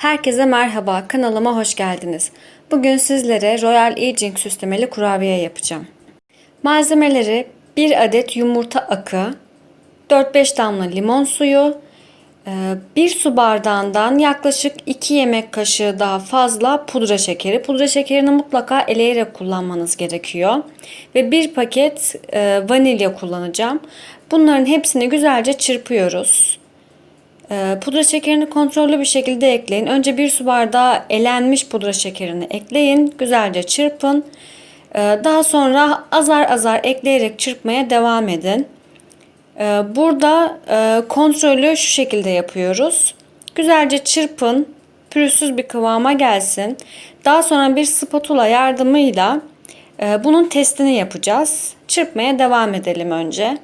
Herkese merhaba, kanalıma hoş geldiniz. Bugün sizlere Royal Aging süslemeli kurabiye yapacağım. Malzemeleri 1 adet yumurta akı, 4-5 damla limon suyu, 1 su bardağından yaklaşık 2 yemek kaşığı daha fazla pudra şekeri. Pudra şekerini mutlaka eleyerek kullanmanız gerekiyor. Ve 1 paket e, vanilya kullanacağım. Bunların hepsini güzelce çırpıyoruz. Ee, Pudra şekerini kontrollü bir şekilde ekleyin. Önce bir su bardağı elenmiş pudra şekerini ekleyin. Güzelce çırpın. Ee, Daha sonra azar azar ekleyerek çırpmaya devam edin. Ee, Burada e, kontrolü şu şekilde yapıyoruz. Güzelce çırpın. Pürüzsüz bir kıvama gelsin. Daha sonra bir spatula yardımıyla e, bunun testini yapacağız. Çırpmaya devam edelim önce.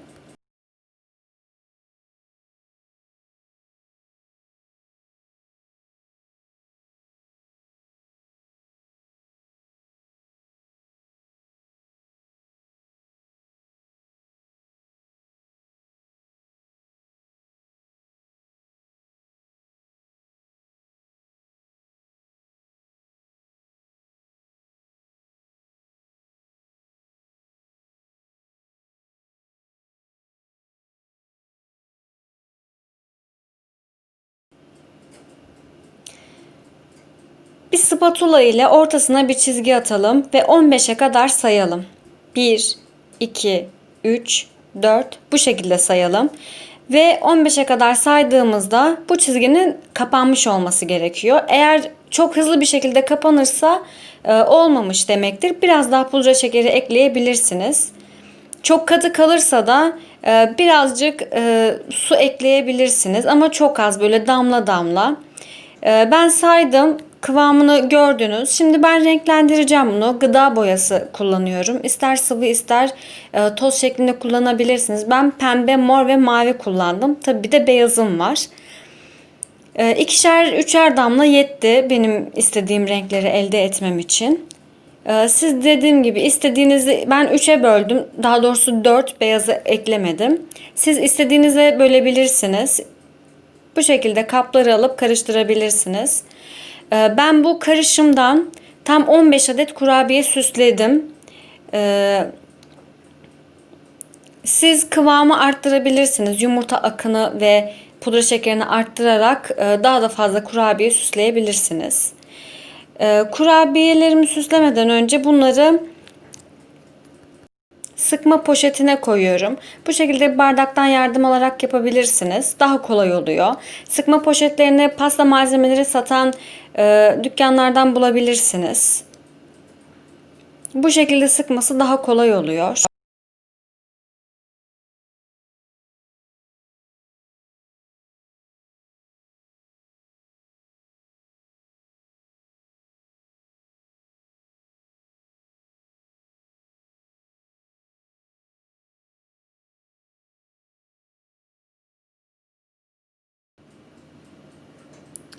Bir spatula ile ortasına bir çizgi atalım ve 15'e kadar sayalım. 1, 2, 3, 4 bu şekilde sayalım. Ve 15'e kadar saydığımızda bu çizginin kapanmış olması gerekiyor. Eğer çok hızlı bir şekilde kapanırsa e, olmamış demektir. Biraz daha pudra şekeri ekleyebilirsiniz. Çok katı kalırsa da e, birazcık e, su ekleyebilirsiniz ama çok az böyle damla damla. Ben saydım kıvamını gördünüz. Şimdi ben renklendireceğim bunu. Gıda boyası kullanıyorum. İster sıvı ister e, toz şeklinde kullanabilirsiniz. Ben pembe, mor ve mavi kullandım. Tabii bir de beyazım var. E, ikişer, üçer damla yetti benim istediğim renkleri elde etmem için. E, siz dediğim gibi istediğinizi ben 3'e böldüm. Daha doğrusu 4 beyazı eklemedim. Siz istediğinize bölebilirsiniz. Bu şekilde kapları alıp karıştırabilirsiniz. Ee, Ben bu karışımdan tam 15 adet kurabiye süsledim. Ee, Siz kıvamı arttırabilirsiniz. Yumurta akını ve pudra şekerini arttırarak e, daha da fazla kurabiye süsleyebilirsiniz. Ee, Kurabiyelerimi süslemeden önce bunları sıkma poşetine koyuyorum. Bu şekilde bardaktan yardım alarak yapabilirsiniz. Daha kolay oluyor. Sıkma poşetlerini pasta malzemeleri satan e, dükkanlardan bulabilirsiniz. Bu şekilde sıkması daha kolay oluyor.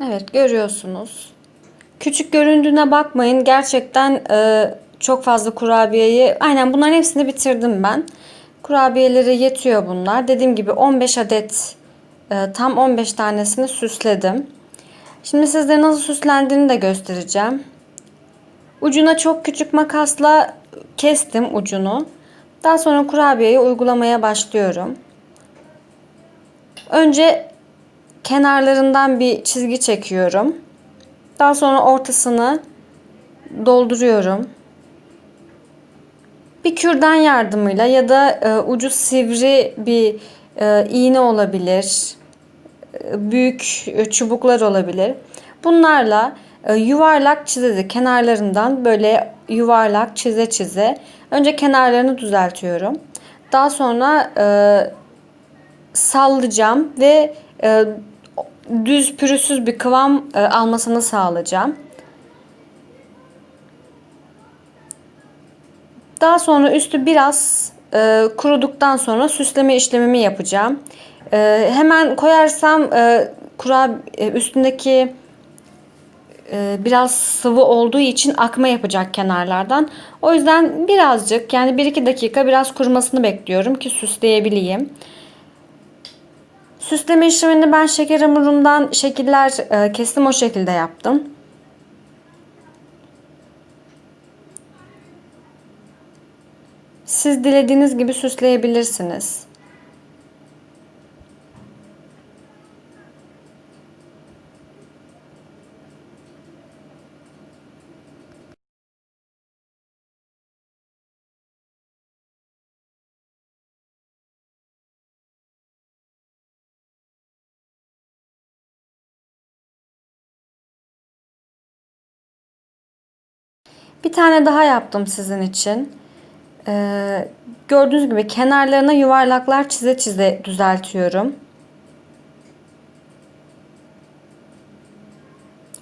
Evet görüyorsunuz. Küçük göründüğüne bakmayın. Gerçekten e, çok fazla kurabiyeyi aynen bunların hepsini bitirdim ben. Kurabiyeleri yetiyor bunlar. Dediğim gibi 15 adet e, tam 15 tanesini süsledim. Şimdi sizlere nasıl süslendiğini de göstereceğim. Ucuna çok küçük makasla kestim ucunu. Daha sonra kurabiyeyi uygulamaya başlıyorum. Önce kenarlarından bir çizgi çekiyorum. Daha sonra ortasını dolduruyorum. Bir kürdan yardımıyla ya da e, ucu sivri bir e, iğne olabilir. E, büyük e, çubuklar olabilir. Bunlarla e, yuvarlak çize kenarlarından böyle yuvarlak çize çize önce kenarlarını düzeltiyorum. Daha sonra e, sallayacağım ve e, düz pürüzsüz bir kıvam e, almasını sağlayacağım. Daha sonra üstü biraz e, kuruduktan sonra süsleme işlemimi yapacağım. E, hemen koyarsam e, kura e, üstündeki e, biraz sıvı olduğu için akma yapacak kenarlardan. O yüzden birazcık yani 1-2 dakika biraz kurumasını bekliyorum ki süsleyebileyim. Süsleme işlemini ben şeker hamurundan şekiller e, kestim o şekilde yaptım. Siz dilediğiniz gibi süsleyebilirsiniz. Bir tane daha yaptım sizin için. Ee, gördüğünüz gibi kenarlarına yuvarlaklar çize çize düzeltiyorum.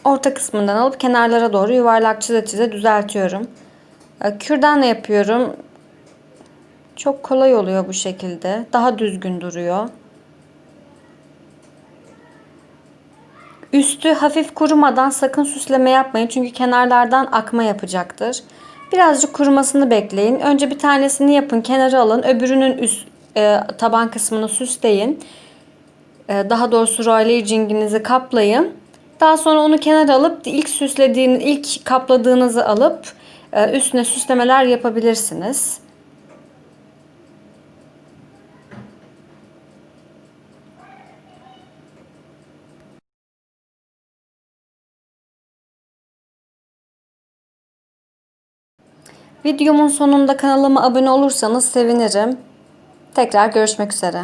Orta kısmından alıp kenarlara doğru yuvarlak çize çize düzeltiyorum. Ee, kürdanla yapıyorum. Çok kolay oluyor bu şekilde. Daha düzgün duruyor. Üstü hafif kurumadan sakın süsleme yapmayın. Çünkü kenarlardan akma yapacaktır. Birazcık kurumasını bekleyin. Önce bir tanesini yapın, kenara alın. Öbürünün üst e, taban kısmını süsleyin. E, daha doğrusu royleyicinginizi kaplayın. Daha sonra onu kenara alıp ilk süslediğiniz, ilk kapladığınızı alıp e, üstüne süslemeler yapabilirsiniz. Videomun sonunda kanalıma abone olursanız sevinirim. Tekrar görüşmek üzere.